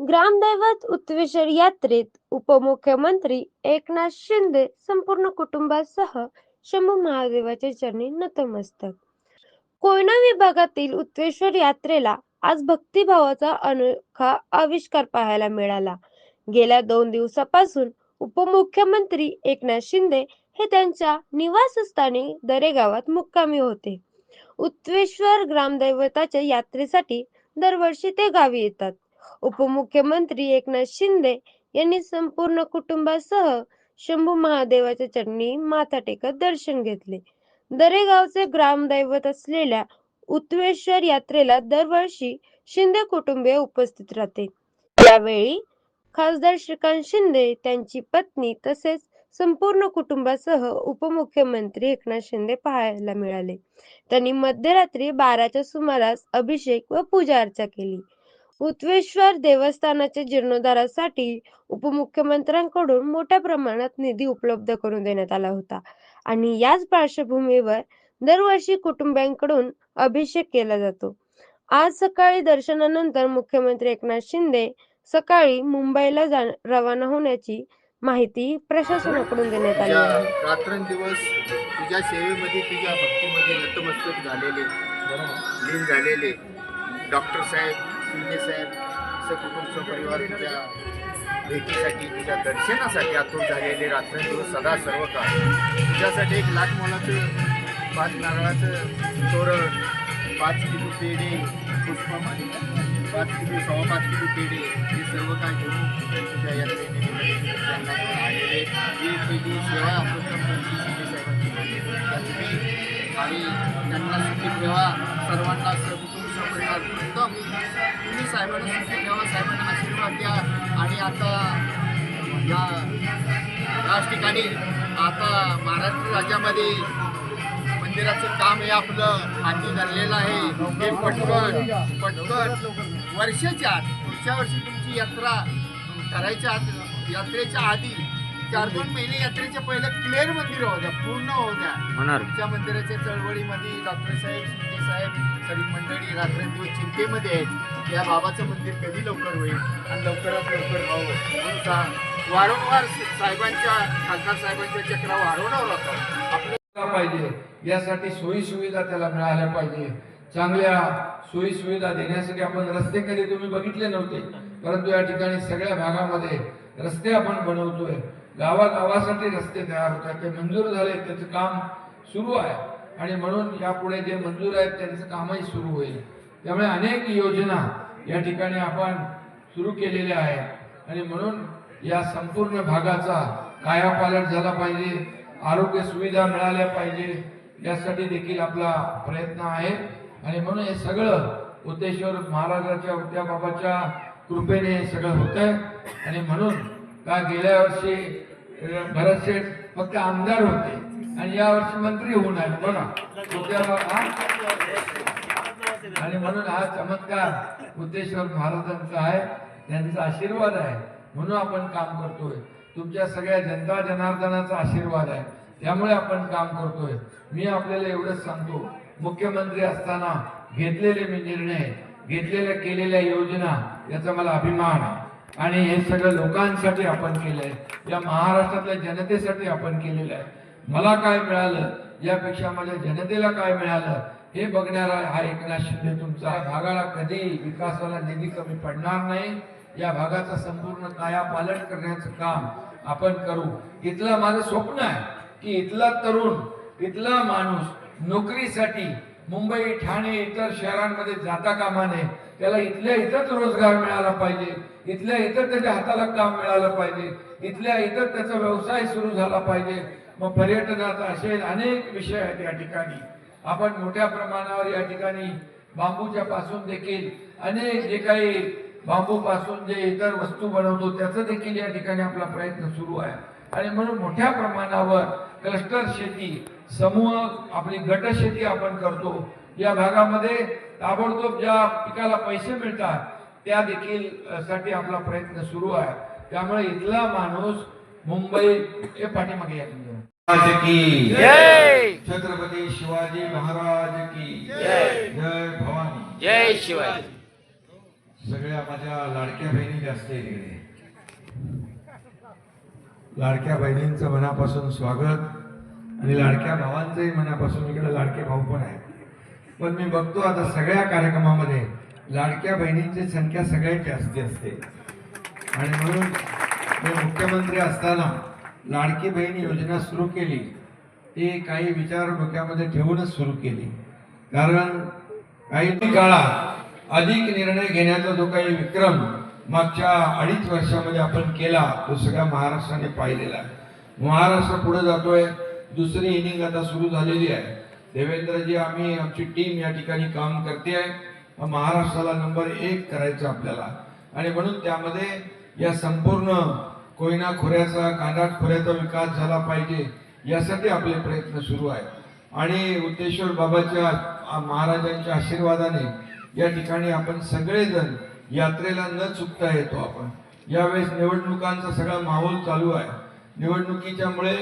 ग्रामदैवत उत्वेशर यात्रेत उपमुख्यमंत्री एकनाथ शिंदे संपूर्ण कुटुंबासह शंभू महादेवाचे चरणी नतमस्तक कोयना विभागातील उत्वेश्वर यात्रेला आज भक्तिभावाचा अनोखा आविष्कार पाहायला मिळाला. गेल्या दोन दिवसापासून उपमुख्यमंत्री एकनाथ शिंदे हे त्यांच्या निवासस्थानी दरेगावात मुक्कामी होते. उत्वेश्वर ग्रामदैवताच्या यात्रेसाठी दरवर्षी ते गावी येतात. उपमुख्यमंत्री एकनाथ शिंदे यांनी संपूर्ण कुटुंबासह शंभू महादेवाच्या चरणी माथा टेकत दर्शन घेतले. दरेगावचे ग्रामदैवत असलेल्या उत्वेश्वर यात्रेला दरवर्षी शिंदे कुटुंबीय उपस्थित राहते. यावेळी खासदार श्रीकांत शिंदे त्यांची पत्नी तसेच संपूर्ण कुटुंबासह उपमुख्यमंत्री एकनाथ शिंदे पाहायला मिळाले. त्यांनी मध्यरात्री बाराच्या सुमारास अभिषेक व पूजा अर्चा केली. उत्वेश्वर देवस्थानाच्या जीर्णोद्धारासाठी उपमुख्यमंत्र्यांकडून मोठ्या प्रमाणात निधी उपलब्ध करून देण्यात आला होता. आणि याच पार्श्वभूमीवर दरवर्षी कुटुंबियांकडून अभिषेक केला जातो. आज सकाळी दर्शनानंतर मुख्यमंत्री एकनाथ शिंदे सकाळी मुंबईला जा रवाना होण्याची माहिती प्रशासनाकडून देण्यात आली आहे. रात्रंदिवस तुझ्या सेवेमध्ये तुझ्या भक्तीमध्ये नतमस्तक झालेले लीन झालेले डॉक्टर साहेब शिंदे साहेब सकुटुंब सपरिवार तुझ्या भेटीसाठी तुझ्या दर्शनासाठी आतूर झालेले रात्रंदिवस सदा सर्व काळ तुझ्यासाठी एक लाख मोलाचं पाच नारळाचं तोरण पाच किलो पेढे पुष्पमाली पाच किलो सव्वा पाच किलो पेढे हे सर्व काय घेऊन तुझ्या यात्रेने आलेले ही पहिली सेवा अमृतमंत्री म्हणजे शिंदे साहेबांची आणि त्यांना सुखी ठेवा. सर्वांना सर्व सपरिवार उत्तम तुम्ही साहेबांना सुखी ठेवा साहेबांना आशीर्वाद द्या. आणि आता या याच ठिकाणी आता महाराष्ट्र राज्यामध्ये मंदिराचं काम हे आपलं हाती धरलेलं आहे. हे पटकन पटकन वर्षाच्या आत पुढच्या वर्षी तुमची यात्रा करायच्या आत यात्रेच्या आधी चार दोन महिने यात्रेच्या पहिलं क्लिअर मंदिर होऊ द्या पूर्ण होणार. तुमच्या मंदिराच्या चळवळीमध्ये डॉक्टर साहेब साहेब सगळी मंडळी रात्रंदिवस चिंतेमध्ये आहेत. या बाबाचं मंदिर कधी लवकर होईल आणि लवकरात लवकर व्हावं म्हणून सा- वारंवार साहेबांच्या खासदार साहेबांच्या चक्रा वाढवणार होतं. आपल्याला पाहिजे. यासाठी सोयी सुविधा त्याला मिळाल्या पाहिजे. चांगल्या सोयी सुविधा देण्यासाठी आपण रस्ते कधी तुम्ही बघितले नव्हते. परंतु या ठिकाणी सगळ्या भागामध्ये रस्ते आपण बनवतोय. गावागावासाठी रस्ते तयार होतात. ते मंजूर झाले त्याचं काम सुरू आहे. आणि म्हणून यापुढे जे मंजूर आहेत त्यांचं कामही सुरू होईल. त्यामुळे अनेक योजना या ठिकाणी आपण सुरू केलेल्या आहेत. आणि म्हणून या संपूर्ण भागाचा कायापालट झाला पाहिजे आरोग्य सुविधा मिळाल्या पाहिजे यासाठी देखील आपला प्रयत्न आहे. आणि म्हणून हे सगळं उद्देश्वर महाराजाच्या उद्याबाबाच्या कृपेने हे सगळं होत आहे आणि म्हणून का गेल्या वर्षी अं, फक्त आमदार होते. आणि या वर्षी मंत्री होऊन आहे बघा. आणि म्हणून हा चमत्कार उद्देश्वर महाराजांचा आहे. त्यांचा आशीर्वाद आहे. म्हणून आपण काम करतोय. तुमच्या सगळ्या जनता जनार्दनाचा आशीर्वाद आहे. त्यामुळे आपण काम करतोय. मी आपल्याला एवढंच सांगतो. मुख्यमंत्री असताना घेतलेले मी निर्णय घेतलेल्या केलेल्या योजना याचा मला अभिमान आहे. आणि हे सगळं लोकांसाठी आपण केलंय. या महाराष्ट्रातल्या जनतेसाठी आपण केलेलं आहे. मला काय मिळालं? यापेक्षा माझ्या जनतेला काय मिळालं? हे बघणारा हा एकनाथ शिंदे तुमचा भागाला कधी विकासाला निधी कमी पडणार नाही. या भागाचा संपूर्ण कायापालट करण्याचं काम आपण करू. इथलं माझं स्वप्न आहे की इथला तरुण इथला माणूस नोकरीसाठी मुंबई ठाणे इतर शहरांमध्ये जाता कामा नये. त्याला इथल्या इथंच रोजगार मिळाला पाहिजे. इथल्या इथं त्याच्या हाताला काम मिळालं पाहिजे. इथल्या इथं त्याचा व्यवसाय सुरू झाला पाहिजे. मग पर्यटनाचा असेल अनेक विषय आहेत या ठिकाणी. आपण मोठ्या प्रमाणावर या ठिकाणी बांबूच्या पासून देखील अनेक जे काही बांबू पासून जे इतर वस्तू बनवतो त्याचं देखील या ठिकाणी आपला प्रयत्न सुरू आहे. आणि म्हणून मोठ्या प्रमाणावर क्लस्टर शेती समूह आपली गट शेती आपण करतो. या भागामध्ये ताबडतोब ज्या पिकाला पैसे मिळतात त्या देखील साठी आपला प्रयत्न सुरू आहे. त्यामुळे इथला माणूस मुंबई हे पाठीमागे या की जय। छत्रपती शिवाजी महाराज की जय। भवानी। जय शिवाजी। सगळ्या माझ्या लाडक्या बहिणी जास्त लाडक्या बहिणींचं मनापासून स्वागत आणि लाडक्या भावांचंही मनापासून इकडे लाडके भाऊ पण आहेत. पण मी बघतो आता सगळ्या कार्यक्रमामध्ये लाडक्या बहिणींची संख्या सगळ्यात जास्ती असते. आणि म्हणून मी मुख्यमंत्री असताना लाडकी बहीण योजना सुरू केली. ती काही विचार डोक्यामध्ये ठेवूनच सुरू केली. कारण काही काळात अधिक निर्णय घेण्याचा जो काही विक्रम मागच्या अडीच वर्षामध्ये आपण केला तो सगळ्या महाराष्ट्राने पाहिलेला आहे. महाराष्ट्र पुढे जातोय दुसरी इनिंग आता सुरू झालेली आहे. देवेंद्रजी आम्ही आमची टीम या ठिकाणी काम करते आहे महाराष्ट्राला नंबर एक करायचं आपल्याला. आणि म्हणून त्यामध्ये या संपूर्ण कोयना खोऱ्याचा कानाट खोऱ्याचा विकास झाला पाहिजे यासाठी आपले प्रयत्न सुरू आहेत. आणि उद्देश्वर बाबाच्या महाराजांच्या आशीर्वादाने या ठिकाणी आपण सगळेजण यात्रेला न चुकता येतो आपण. यावेळेस निवडणुकांचा सगळा माहोल चालू आहे. निवडणुकीच्यामुळे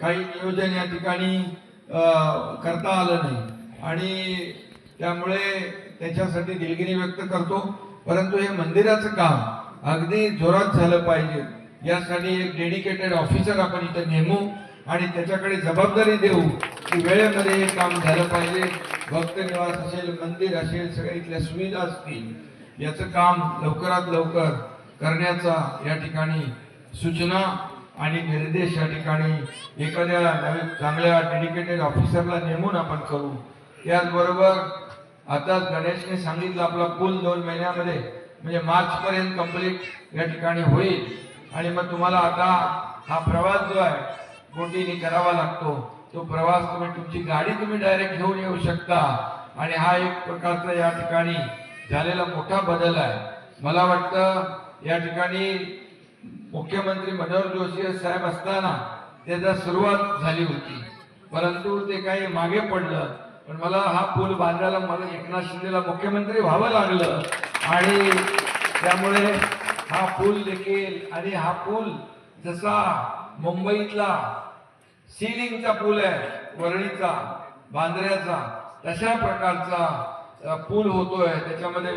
काही नियोजन या ठिकाणी करता आलं नाही. आणि त्यामुळे त्याच्यासाठी दिलगिरी व्यक्त करतो. परंतु हे मंदिराचं काम अगदी जोरात झालं पाहिजे. यासाठी एक डेडिकेटेड ऑफिसर आपण इथं नेमू आणि त्याच्याकडे जबाबदारी देऊ की वेळेमध्ये हे काम झालं पाहिजे. भक्त निवास असेल मंदिर असेल सगळ्या इथल्या सुविधा असतील याचं काम लवकरात लवकर करण्याचा या ठिकाणी सूचना आणि निर्देश या ठिकाणी एखाद्या नवीन चांगल्या डेडिकेटेड ऑफिसरला नेमून आपण करू. त्याचबरोबर आता गणेशने सांगितलं आपला पूल दोन महिन्यामध्ये म्हणजे मार्चपर्यंत कंप्लीट कंप्लीट या ठिकाणी होईल. आणि मग तुम्हाला आता हा प्रवास जो आहे बोटीने करावा लागतो. तो प्रवास तुम्ही तुमची गाडी तुम्ही डायरेक्ट घेऊन येऊ शकता. आणि हा एक प्रकारचा या ठिकाणी झालेला मोठा बदल आहे. मला वाटतं या ठिकाणी मुख्यमंत्री मनोहर जोशी साहेब असताना त्याचा सुरुवात झाली होती. परंतु ते काही मागे पडलं. पण मला हा पूल बांधायला मला एकनाथ शिंदेला मुख्यमंत्री व्हावं लागलं. आणि त्यामुळे हा पूल देखील आणि हा पूल जसा मुंबईतला सिलिंगचा पूल आहे वरळीचा बांद्र्याचा तशा प्रकारचा पूल होतोय. त्याच्यामध्ये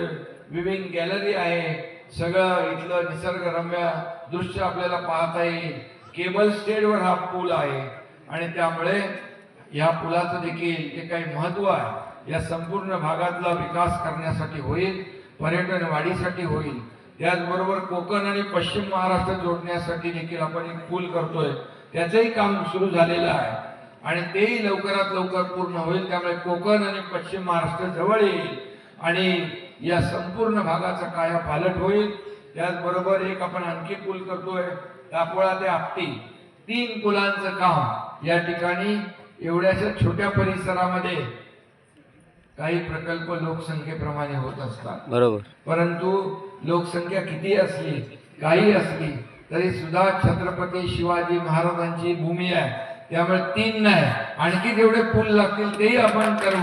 विविंग गॅलरी आहे. सगळं इथलं निसर्गरम्य दृश्य आपल्याला पाहता येईल. केबल स्टेडवर हा पूल आहे. आणि त्यामुळे या पुलाचं देखील जे काही महत्त्व आहे या संपूर्ण भागातला विकास करण्यासाठी होईल पर्यटन वाढीसाठी होईल. त्याचबरोबर कोकण आणि पश्चिम महाराष्ट्र जोडण्यासाठी देखील आपण एक पूल करतोय. त्याचंही काम सुरू झालेलं आहे. आणि तेही लवकरात लवकर पूर्ण होईल. त्यामुळे कोकण आणि पश्चिम महाराष्ट्र जवळ येईल. आणि या संपूर्ण भागाचा काया पालट होईल. त्याचबरोबर एक आपण आणखी पूल करतोय. दापोळा ते आपटी. तीन पुलांचं काम या ठिकाणी एवढ्याशा छोट्या परिसरामध्ये काही प्रकल्प लोकसंख्येप्रमाणे होत असतात. बरोबर. परंतु लोकसंख्या किती असली काही असली तरी सुद्धा छत्रपती शिवाजी महाराजांची भूमी आहे. त्यामुळे तीन नाही आणखी जेवढे पूल लागतील तेही आपण करू.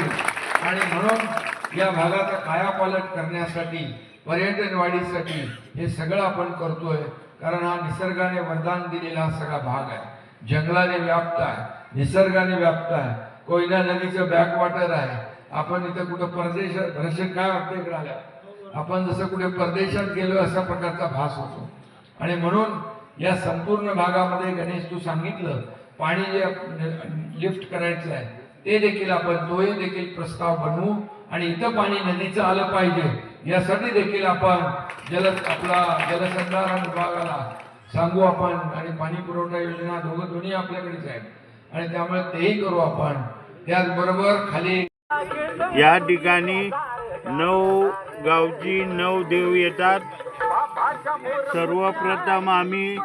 आणि म्हणून या भागाचा कायापालट करण्यासाठी पर्यटन वाढीसाठी हे सगळं आपण करतोय कारण हा निसर्गाने वरदान दिलेला हा सगळा भाग आहे. जंगलाने व्याप्त आहे निसर्गाने व्याप्त आहे. कोयना नदीचं बॅकवॉटर आहे. आपण इथं कुठं परदेश रशियन काय वाटतं इकडे आल्या आपण जसं कुठे परदेशात गेलो अशा प्रकारचा भास होतो. आणि म्हणून या संपूर्ण भागामध्ये गणेश तू सांगितलं पाणी जे लिफ्ट करायचं आहे ते देखील आपण तोही देखील प्रस्ताव बनवू आणि इथं पाणी नदीचं आलं पाहिजे. यासाठी देखील आपण जल आपला जलसंधारण विभागाला सांगू आपण आणि पाणी पुरवठा योजना दोघं दोन्ही आपल्याकडेच आहेत. आणि त्यामुळे तेही करू आपण. त्याचबरोबर खाली या ठिकाणी नऊ गावची नऊ देव येतात. सर्वप्रथम आम्ही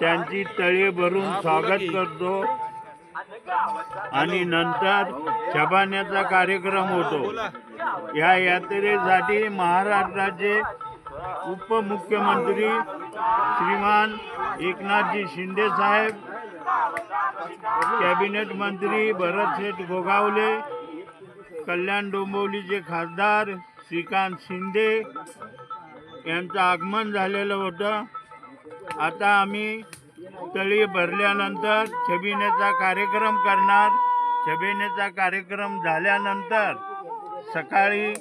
त्यांची तळे भरून स्वागत करतो. आणि नंतर छबान्याचा कार्यक्रम होतो. या यात्रेसाठी महाराष्ट्राचे उपमुख्यमंत्री श्रीमान एकनाथजी शिंदे साहेब कॅबिनेट मंत्री भरत शेठ गोगावले कल्याण डोंबिवलीचे खासदार श्रीकांत शिंदे यांचं आगमन झालेलं होतं. आता आम्ही तळी भरल्यानंतर छबिनेचा कार्यक्रम करणार. छबिनेचा कार्यक्रम झाल्यानंतर सकाळी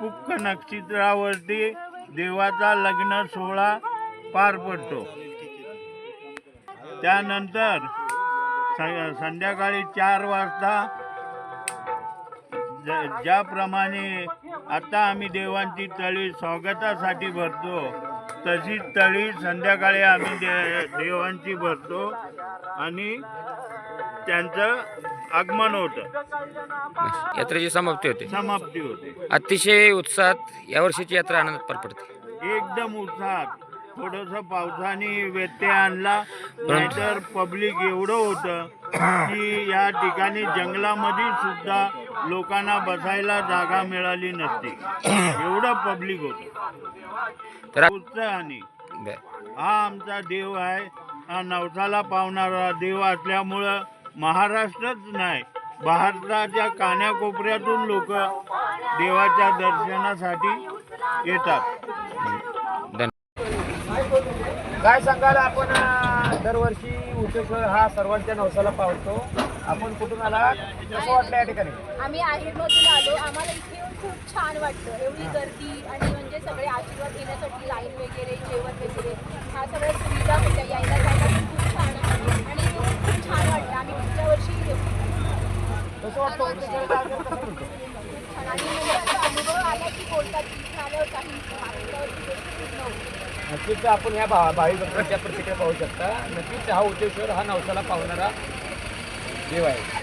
पुक्क नक्षत्रावरती देवाचा लग्न सोहळा पार पडतो. त्यानंतर स- संध्याकाळी चार वाजता ज- ज्याप्रमाणे आता आम्ही देवांची तळी स्वागतासाठी भरतो. तशी तळी संध्याकाळी आम्ही दे देवांची भरतो. आणि त्यांचं आगमन होतं. यात्रेची समाप्ती होते. समाप्ती होते. अतिशय उत्साहात यावर्षीची यात्रा आनंदात पार पडते. एकदम उत्साहात. थोडस पावसाने व्यत्यय आणला. नाहीतर पब्लिक एवढं होतं की या ठिकाणी जंगलामध्ये सुद्धा लोकांना बसायला जागा मिळाली नसती. एवढं पब्लिक होतं. तर उत्साहाने हा आमचा देव आहे. हा नवसाला पावणारा देव असल्यामुळं महाराष्ट्रच नाही भारताच्या कान्याकोपऱ्यातून लोक देवाच्या दर्शनासाठी येतात. धन्यवाद काय सांगाल आपण दरवर्षी उच्चेश्वर हा सर्वांच्या नवसाला पावतो. आपण कुठून आला कसं वाटलं या ठिकाणी? आम्ही आहेरमधून आलो. आम्हाला इथे येऊन खूप छान वाटतं. एवढी गर्दी आणि म्हणजे सगळे आशीर्वाद घेण्यासाठी लाईन वगैरे जेवण वगैरे ह्या सगळ्या सुविधा होत्या. यायला जायला पण खूप छान आहे आणि खूप छान वाटतं आम्ही पुढच्या वर्षी येऊ. कसं वाटतं? खूप छान आणि म्हणजे असा अनुभव आला की बोलतात की इथे आल्यावर काही मागच्या वर्षी गोष्टी नव्हती. नक्कीच आपण या भा भावी भक्तांच्या प्रतिक्रिया पाहू शकता. नक्कीच हा उच्चेश्वर हा नवसाला पावणारा देव आहे